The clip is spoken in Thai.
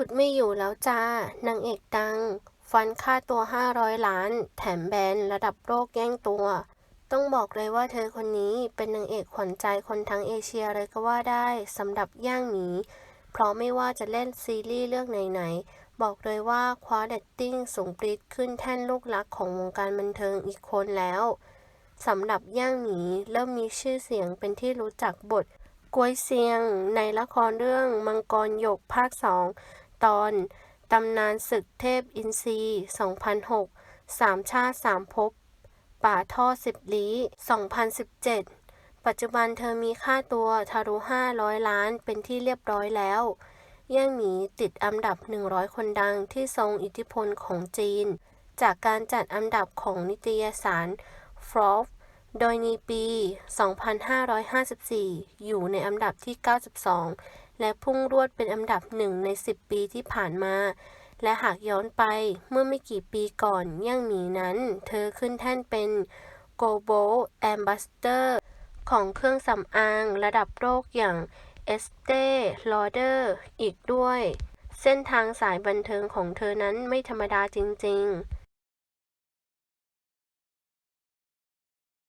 ฉุดไม่อยู่แล้วจ้านางเอกดัง ฟันค่าตัว 500 ล้าน แถมแบนระดับโลกแย่งตัว ต้องบอกเลยว่าเธอคนนี้เป็นนางเอกขวัญใจคนทั้งเอเชียเลยก็ว่าได้สำหรับย่างหมี เพราะไม่ว่าจะเล่นซีรีส์เรื่องไหนๆ บอกเลยว่าคว้าเดตติ้งสูงปรี๊ดขึ้นแท่นลูกรักของวงการบันเทิงอีกคนแล้วสำหรับย่างหมีเริ่มมีชื่อเสียงเป็นที่รู้จักบทกวยเซียงในละครเรื่องมังกรหยกภาคสอง ตอนตำนานศึกเทพอินทรี2006 สามชาติสามภพ ป่าท่อสิบลี้ 2017 ปัจจุบันเธอมีค่าตัวทะลุ500 ล้านเป็นที่เรียบร้อยแล้วย่งหมีติดอันดับ 100 คนดังที่ทรงอิทธิพลของจีน จากการจัดอันดับของนิตยสาร Forbes โดยในปี 2554 อยู่ในอันดับที่ 92 และพุ่งรวดเป็นอันดับหนึ่งใน 10 ปีที่ผ่านมา และหากย้อนไปเมื่อไม่กี่ปีก่อนย่างหมีนั้น เธอขึ้นแท่นเป็น Global Ambassador ของเครื่องสำอางระดับโลกอย่าง Estee Lauder อีกด้วย เส้นทางสายบันเทิงของเธอนั้นไม่ธรรมดาจริง ๆ